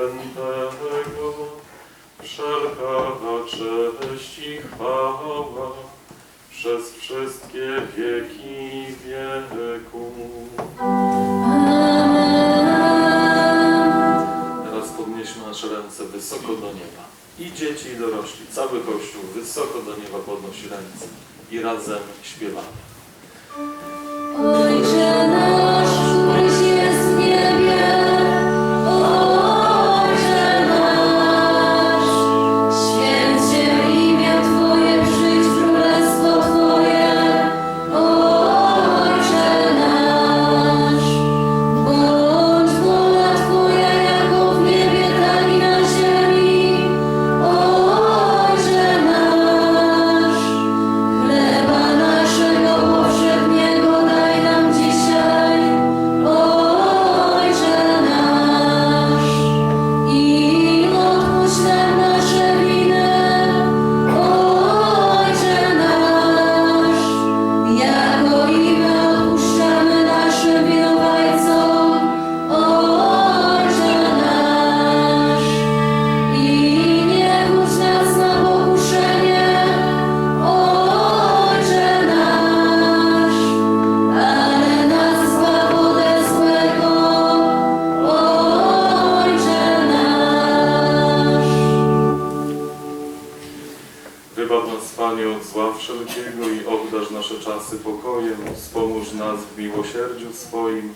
Świętego, wszelka cześć i chwała przez wszystkie wieki wieków. Teraz podnieśmy nasze ręce wysoko do nieba. I dzieci, i dorośli, cały Kościół wysoko do nieba podnosi ręce. I razem śpiewamy. Nasze czasy pokojem. Wspomóż nas w miłosierdziu swoim,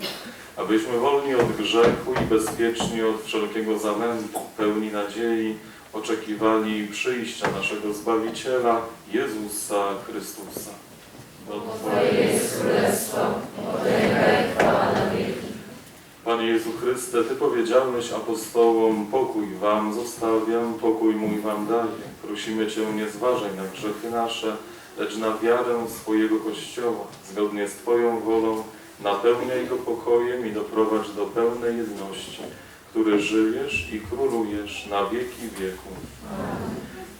abyśmy wolni od grzechu i bezpieczni od wszelkiego zamętu, pełni nadziei, oczekiwali przyjścia naszego Zbawiciela, Jezusa Chrystusa. No Twoje jest Królestwo, Panie Jezu Chryste, Ty powiedziałeś apostołom, pokój Wam zostawiam, pokój mój Wam daję. Prosimy Cię, nie zważaj na grzechy nasze, lecz na wiarę swojego Kościoła. Zgodnie z Twoją wolą napełniaj go pokojem i doprowadź do pełnej jedności, który żyjesz i królujesz na wieki wieków.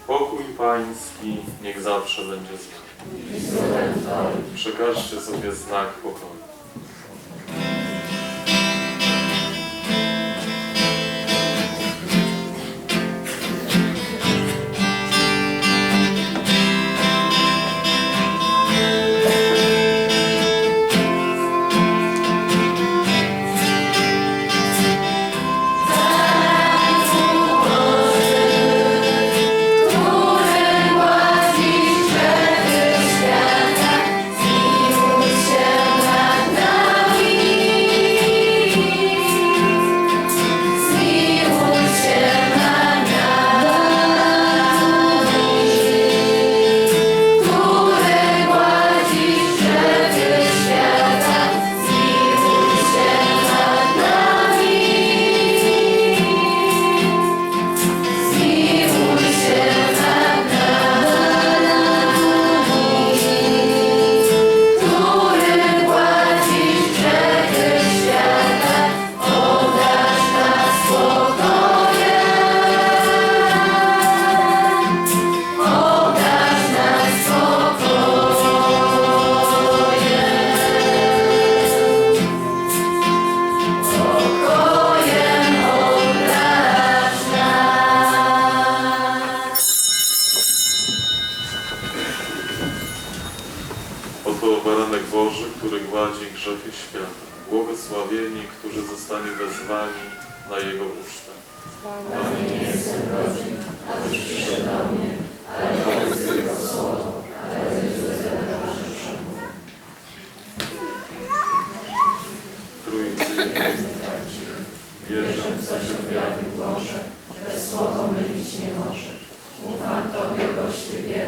Pokój Pański niech zawsze będzie z Wami. Przekażcie sobie znak pokoju. Boży, który gładzi grzechy świata. Błogosławieni, którzy zostali wezwani na Jego ucztę. Trójcy, wierzę w coś objawił Boże, Bez słowo mylić nie może. Ufam Tobie, wierny, wszechmocny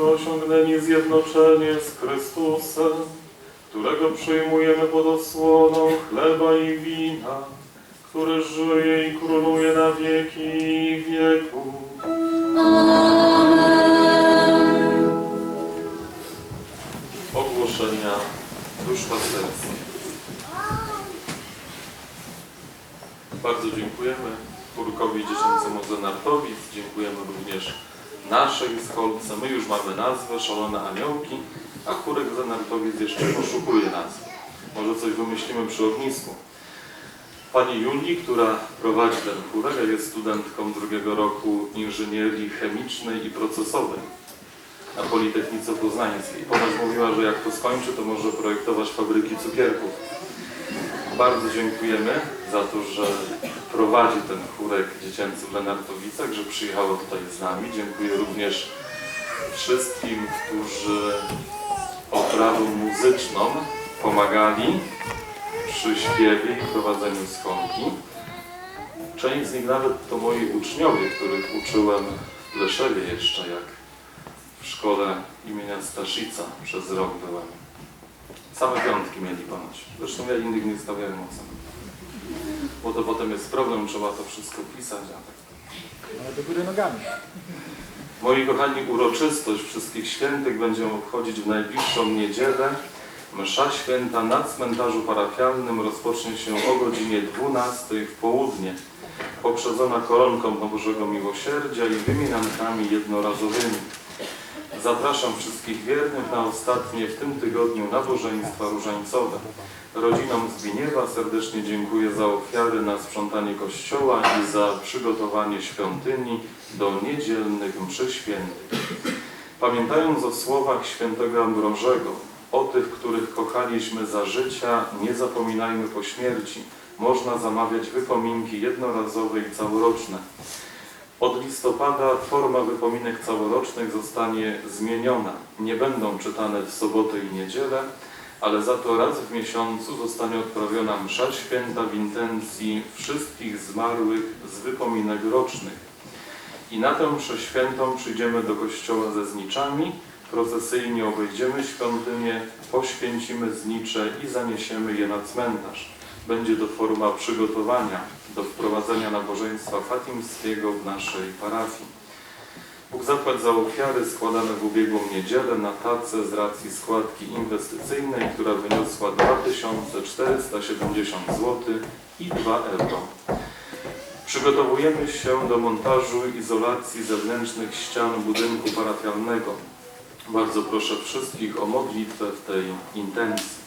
abyśmy osiągnęli zjednoczenie z Chrystusem, którego przyjmujemy pod osłoną chleba i wina, który żyje i króluje na wieki wieków. Ogłoszenia duszpasterskie. Bardzo dziękujemy chórkowi dziecięcemu z Nartowic. Dziękujemy również naszej skolce. My już mamy nazwę Szalone Aniołki, a chórek z Nartowic jeszcze poszukuje nazwy. Może coś wymyślimy przy ognisku. Pani Julii, która prowadzi ten chórek, jest studentką drugiego roku inżynierii chemicznej i procesowej na Politechnice Poznańskiej. Ponoć mówiła, że jak to skończy, to może projektować fabryki cukierków. Bardzo dziękujemy za to, że prowadzi ten chórek dziecięcy w Lenartowicach, że przyjechała tutaj z nami. Dziękuję również wszystkim, którzy oprawą muzyczną pomagali przy śpiewie i prowadzeniu skonki. Część z nich nawet to moi uczniowie, których uczyłem w Leszewie jeszcze, jak w szkole imienia Staszica przez rok byłem. Same piątki mieli ponoć. Zresztą ja innych nie stawiałem ocen. Bo to potem jest problem, trzeba to wszystko pisać. A tak. Ale do góry nogami. Moi kochani, uroczystość Wszystkich Świętych będziemy obchodzić w najbliższą niedzielę. Msza święta na cmentarzu parafialnym rozpocznie się o godzinie 12 w południe, poprzedzona koronką Bożego Miłosierdzia i wymieniankami jednorazowymi. Zapraszam wszystkich wiernych na ostatnie w tym tygodniu nabożeństwa różańcowe. Rodzinom Zbigniewa serdecznie dziękuję za ofiary na sprzątanie kościoła i za przygotowanie świątyni do niedzielnych mszy świętych. Pamiętając o słowach świętego Ambrożego, o tych, których kochaliśmy za życia, nie zapominajmy po śmierci. Można zamawiać wypominki jednorazowe i całoroczne. Od listopada forma wypominek całorocznych zostanie zmieniona. Nie będą czytane w sobotę i niedzielę, ale za to raz w miesiącu zostanie odprawiona msza święta w intencji wszystkich zmarłych z wypominek rocznych. I na tę mszę świętą przyjdziemy do kościoła ze zniczami, procesyjnie obejdziemy świątynię, poświęcimy znicze i zaniesiemy je na cmentarz. Będzie to forma przygotowania do wprowadzenia nabożeństwa fatimskiego w naszej parafii. Bóg zapłać za ofiary składane w ubiegłą niedzielę na tacę z racji składki inwestycyjnej, która wyniosła 2470 zł i 2 euro. Przygotowujemy się do montażu izolacji zewnętrznych ścian budynku parafialnego. Bardzo proszę wszystkich o modlitwę w tej intencji.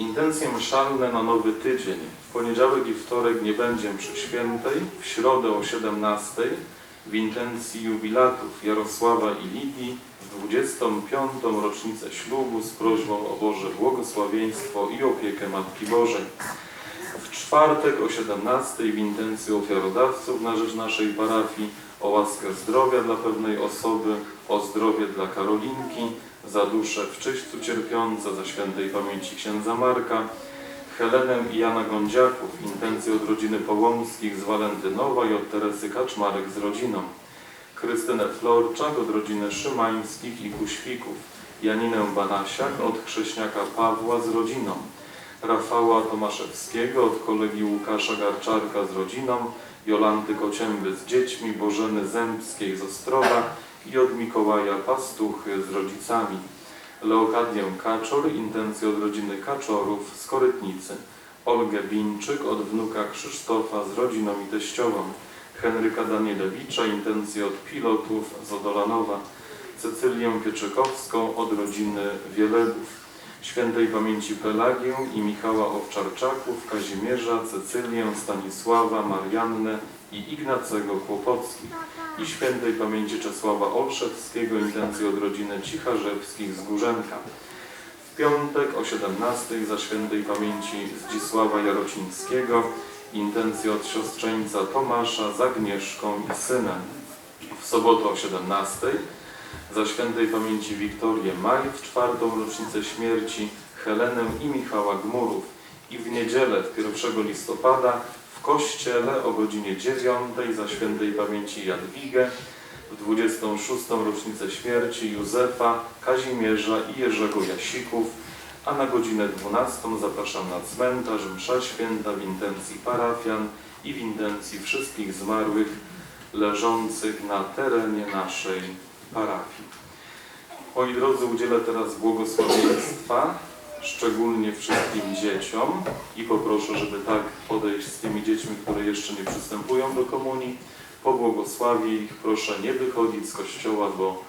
Intencje mszalne na nowy tydzień. W poniedziałek i wtorek nie będzie mszy świętej, w środę o 17 w intencji jubilatów Jarosława i Lidii w 25. rocznicę ślubu z prośbą o Boże błogosławieństwo i opiekę Matki Bożej. W czwartek o 17 w intencji ofiarodawców na rzecz naszej parafii o łaskę zdrowia dla pewnej osoby, o zdrowie dla Karolinki, za duszę w czyśćcu cierpiące, za świętej pamięci księdza Marka, Helenę i Jana Gądziaków, intencje od rodziny Połomskich z Walentynowa i od Teresy Kaczmarek z rodziną, Krystynę Florczak od rodziny Szymańskich i Kuświków, Janinę Banasiak od chrześniaka Pawła z rodziną, Rafała Tomaszewskiego od kolegi Łukasza Garczarka z rodziną, Jolanty Kocięby z dziećmi, Bożeny Zębskiej z Ostrowa i od Mikołaja Pastuchy z rodzicami. Leokadię Kaczor, intencje od rodziny Kaczorów z Korytnicy. Olgę Bińczyk od wnuka Krzysztofa z rodziną i teściową. Henryka Danielewicza, intencje od pilotów z Odolanowa. Cecylię Pieczykowską od rodziny Wielegów. Świętej pamięci Pelagię i Michała Owczarczaków, Kazimierza, Cecylię, Stanisława, Mariannę i Ignacego Kłopockich i świętej pamięci Czesława Olszewskiego, intencje od rodziny Cicharzewskich z Górzenka. W piątek o 17 za świętej pamięci Zdzisława Jarocińskiego, intencje od siostrzeńca Tomasza z Agnieszką i synem. W sobotę o 17 za świętej pamięci Wiktorię Maj w czwartą rocznicę śmierci, Helenę i Michała Gmurów. i w niedzielę 1 listopada w kościele o godzinie 9 za świętej pamięci Jadwigę, w 26. rocznicę śmierci Józefa, Kazimierza i Jerzego Jasików, a na godzinę 12 zapraszam na cmentarz msza święta w intencji parafian i w intencji wszystkich zmarłych leżących na terenie naszej parafii. Moi drodzy, udzielę teraz błogosławieństwa, szczególnie wszystkim dzieciom i poproszę, żeby tak podejść z tymi dziećmi, które jeszcze nie przystępują do komunii. Pobłogosławię ich, proszę nie wychodzić z kościoła, bo